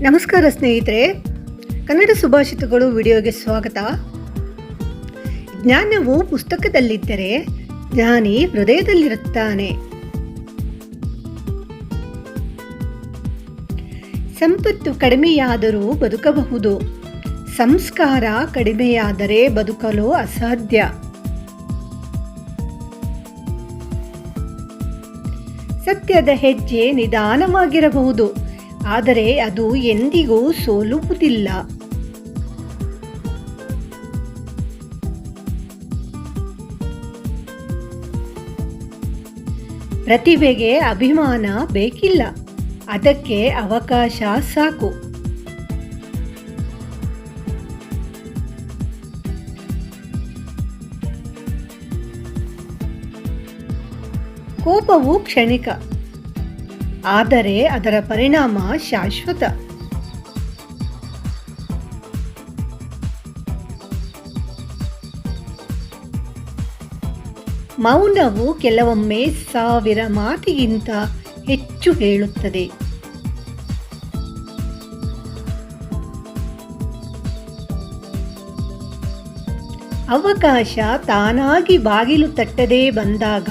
ನಮಸ್ಕಾರ ಸ್ನೇಹಿತರೆ. ಕನ್ನಡ ಸುಭಾಷಿತಗಳು ವಿಡಿಯೋಗೆ ಸ್ವಾಗತ. ಜ್ಞಾನವು ಪುಸ್ತಕದಲ್ಲಿದ್ದರೆ ಜ್ಞಾನಿ ಹೃದಯದಲ್ಲಿರುತ್ತಾನೆ. ಸಂಪತ್ತು ಕಡಿಮೆಯಾದರೂ ಬದುಕಬಹುದು. ಸಂಸ್ಕಾರ ಕಡಿಮೆಯಾದರೆ ಬದುಕಲು ಅಸಾಧ್ಯ. ಸತ್ಯದ ಹೆಜ್ಜೆ ನಿಧಾನವಾಗಿರಬಹುದು. ಆದರೆ ಅದು ಎಂದಿಗೂ ಸೋಲುವುದಿಲ್ಲ. ಪ್ರತಿಭೆಗೆ ಅಭಿಮಾನ ಬೇಕಿಲ್ಲ. ಅದಕ್ಕೆ ಅವಕಾಶ ಸಾಕು. ಕೋಪವು ಕ್ಷಣಿಕ. ಆದರೆ ಅದರ ಪರಿಣಾಮ ಶಾಶ್ವತ. ಮೌನವು ಕೆಲವೊಮ್ಮೆ ಸಾವಿರ ಮಾತಿಗಿಂತ ಹೆಚ್ಚು ಹೇಳುತ್ತದೆ. ಅವಕಾಶ ತಾನಾಗಿ ಬಾಗಿಲು ತಟ್ಟದೇ ಬಂದಾಗ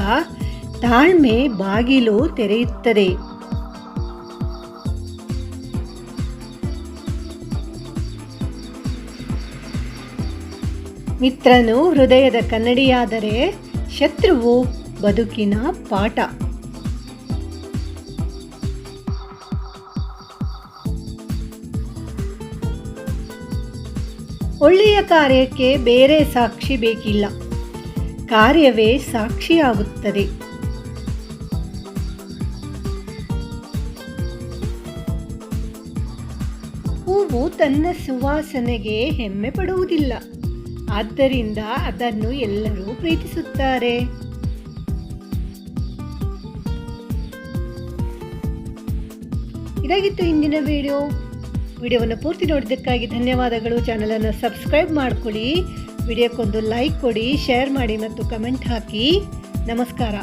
ತಾಳ್ಮೆ ಬಾಗಿಲು ತೆರೆಯುತ್ತದೆ. ಮಿತ್ರನು ಹೃದಯದ ಕನ್ನಡಿಯಾದರೆ ಶತ್ರುವು ಬದುಕಿನ ಪಾಠ. ಒಳ್ಳೆಯ ಕಾರ್ಯಕ್ಕೆ ಬೇರೆ ಸಾಕ್ಷಿ ಬೇಕಿಲ್ಲ. ಕಾರ್ಯವೇ ಸಾಕ್ಷಿಯಾಗುತ್ತದೆ. ಹೂವು ತನ್ನ ಸುವಾಸನೆಗೆ ಹೆಮ್ಮೆ ಪಡುವುದಿಲ್ಲ. ಆದ್ದರಿಂದ ಅದನ್ನು ಎಲ್ಲರೂ ಪ್ರೀತಿಸುತ್ತಾರೆ. ಇದಾಗಿತ್ತು ಇಂದಿನ ವಿಡಿಯೋ. ವಿಡಿಯೋವನ್ನು ಪೂರ್ತಿ ನೋಡಿದ್ದಕ್ಕಾಗಿ ಧನ್ಯವಾದಗಳು. ಚಾನಲನ್ನು ಸಬ್ಸ್ಕ್ರೈಬ್ ಮಾಡಿಕೊಳ್ಳಿ. ವಿಡಿಯೋಕ್ಕೊಂದು ಲೈಕ್ ಕೊಡಿ, ಶೇರ್ ಮಾಡಿ ಮತ್ತು ಕಮೆಂಟ್ ಹಾಕಿ. ನಮಸ್ಕಾರ.